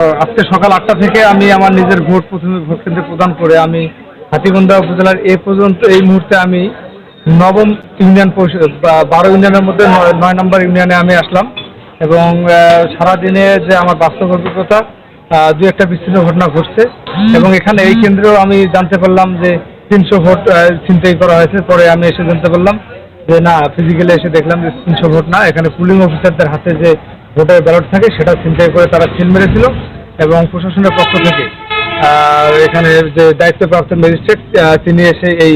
আজকে সকাল আটটা থেকে আমি আমার নিজের ভোট প্রথমে ভোট কেন্দ্রে প্রদান করে আমি হাতিগন্ধা উপজেলার এ পর্যন্ত এই মুহূর্তে আমি নবম ইউনিয়ন পরিষদ বারো ইউনিয়নের মধ্যে নয়- নম্বর ইউনিয়নে আমি আসলাম এবং সারাদিনে যে আমার বাস্তব অভিজ্ঞতা দু একটা বিস্তৃত ঘটনা ঘটছে এবং এখানে এই কেন্দ্রেও আমি জানতে পারলাম যে তিনশো ভোট ছিনতাই করা হয়েছে। পরে আমি এসে জানতে পারলাম যে না ফিজিক্যালি এসে দেখলাম যে তিনশো ভোট না। এখানে পুলিং অফিসারদের হাতে যে ভোটের ব্যালট থাকে, সেটা ছিনতাই করে তারা সিল মেরেছিল এবং প্রশাসনের পক্ষ থেকে এখানে যে দায়িত্বপ্রাপ্ত ম্যাজিস্ট্রেট তিনি এসে এই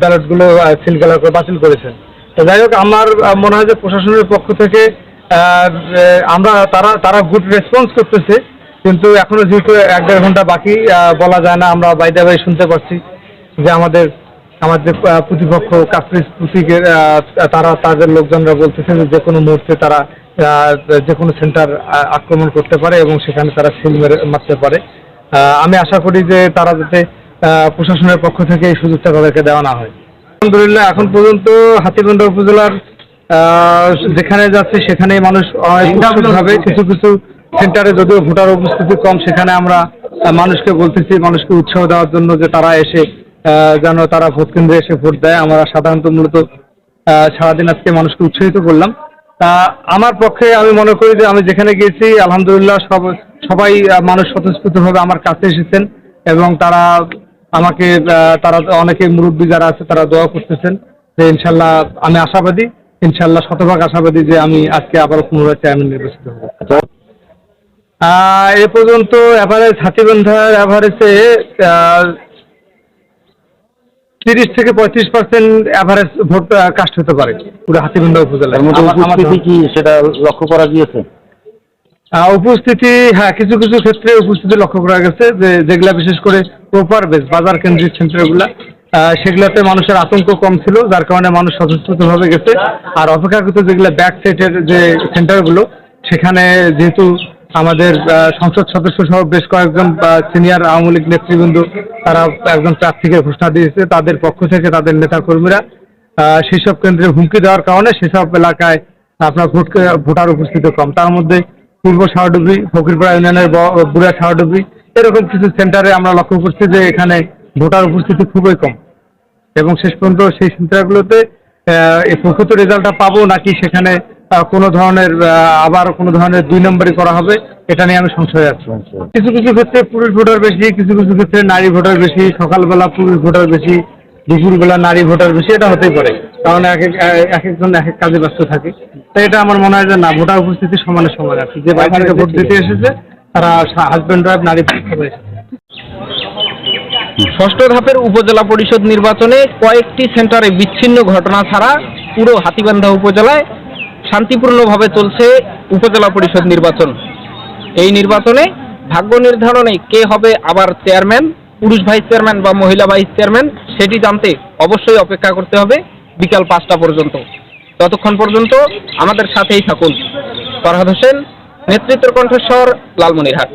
ব্যালটগুলো সিল কালার করে বাতিল করেছেন। তো যাই হোক, আমার মনে হয় যে প্রশাসনের পক্ষ থেকে আমরা, তারা তারা গুড রেসপন্স করতেছে, কিন্তু এখনও যেহেতু এক দেড় ঘণ্টা বাকি বলা যায় না, আমরা বাইদা বাই শুনতে পাচ্ছি যে আমাদের আমাদের প্রতিপক্ষ কাপ্রিস প্রতীকের তারা, তাদের লোকজনরা বলতেছে যে কোনো মুহূর্তে তারা যে কোনো সেন্টার আক্রমণ করতে পারে এবং সেখানে তারা সিল মেরে, মারতে পারে। আমি আশা করি যে তারা যাতে প্রশাসনের পক্ষ থেকে এই সুযোগটা তাদেরকে দেওয়া না হয়। আলহামদুলিল্লাহ, এখন পর্যন্ত হাতিগন্ধা উপজেলার যেখানে যাচ্ছে সেখানে মানুষ ভাবে কিছু কিছু সেন্টারে যদিও ভোটার উপস্থিতি কম, সেখানে আমরা মানুষকে বলতেছি, মানুষকে উৎসাহ দেওয়ার জন্য যে তারা এসে যেন তারা ভোট কেন্দ্রে এসে ভোট দেয়। আমরা সাধারণত মূলত সারাদিন আজকে মানুষকে উৎসাহিত করলাম। তা আমার পক্ষে আমি মনে করি যে আমি যেখানে গিয়েছি, আলহামদুলিল্লাহ সব, সবাই মানুষ স্বতঃস্ফূর্তভাবে আমার কাছে এসেছেন এবং তারা আমাকে তারা অনেকে মুরব্বী যারা আছে তারা দোয়া করতেছেন যে ইনশাল্লাহ আমি আশাবাদী, ইনশাল্লাহ শতভাগ আশাবাদী যে আমি আজকে আবার পুনরায় চেয়ারম্যান নির্বাচিত হব। এ পর্যন্ত অ্যাভারেজ হাতিবন্ধার অ্যাভারেজে তিরিশ থেকে পঁয়ত্রিশ পার্সেন্ট অ্যাভারেজ ভোট কাস্ট হতে পারে পুরো হাতিবন্ধা উপজেলায়। উপস্থিতি কি সেটা লক্ষ্য করা গিয়েছে? উপস্থিতি হ্যাঁ কিছু কিছু ক্ষেত্রে উপস্থিতি লক্ষ্য করা গেছে যে যেগুলা বিশেষ করে প্রপার বেস বাজার কেন্দ্রিক সেন্টারগুলা আহ, সেগুলাতে মানুষের আতঙ্ক কম ছিল যার কারণে মানুষ স্বতঃস্ফূর্তভাবে গেছে। আর অপেক্ষাকৃত যেগুলো ব্যাক সাইডের যে সেন্টারগুলো সেখানে যেহেতু আমাদের সংসদ সদস্য সহ বেশ কয়েকজন সিনিয়র আওয়ামী লীগ নেতৃবৃন্দ তারা একজন প্রার্থীকে ঘোষণা দিয়েছে তাদের পক্ষ থেকে তাদের নেতাকর্মীরা আহ, সেসব কেন্দ্রে হুমকি দেওয়ার কারণে সেসব এলাকায় আপনার ভোট ভোটার উপস্থিতি কম। তার মধ্যে পূর্ব শাহডুবি ফকিরপাড়া ইউনিয়নের বুড়া শাহডুবি এরকম কিছু সেন্টারে আমরা লক্ষ্য করছি যে এখানে ভোটার উপস্থিতি খুবই কম। এবং শেষ পর্যন্ত সেই সেন্টারগুলোতে প্রকৃত রেজাল্টটা পাবো নাকি সেখানে কোনো ধরনের আবার কোনো ধরনের দুই নম্বরই করা হবে এটা নিয়ে আমি সংশয়ে আছি। কিছু কিছু ক্ষেত্রে পুরুষ ভোটার বেশি কিছু কিছু ক্ষেত্রে নারী ভোটার বেশি সকালবেলা পুরুষ ভোটার বেশি দুপুরবেলা নারী ভোটার বেশি এটা হতেই পারে। কারণ এক এক এক একজন এক এক কাজে ব্যস্ত থাকে। তো এটা আমার মনে হয় যে না ভোটার উপস্থিতি সমানে সমান আছে। যে বাইরে থেকে ভোট দিতে এসেছে তারা হাজব্যান্ড ওয়াইফ নারী হিসেবে এসেছে। ষষ্ঠ ধাপের উপজেলা পরিষদ নির্বাচনে কয়েকটি সেন্টারে বিচ্ছিন্ন ঘটনা ছাড়া পুরো হাতিবান্ধা উপজেলায় শান্তিপূর্ণভাবে চলছে উপজেলা পরিষদ নির্বাচন। এই নির্বাচনে ভাগ্য নির্ধারণে কে হবে আবার চেয়ারম্যান, পুরুষ ভাইস চেয়ারম্যান বা মহিলা ভাইস চেয়ারম্যান, সেটি জানতে অবশ্যই অপেক্ষা করতে হবে বিকাল পাঁচটা পর্যন্ত। ততক্ষণ পর্যন্ত আমাদের সাথেই থাকুন। ফরহাদ হোসেন, নেতৃত্বের কণ্ঠস্বর, লালমনিরহাট।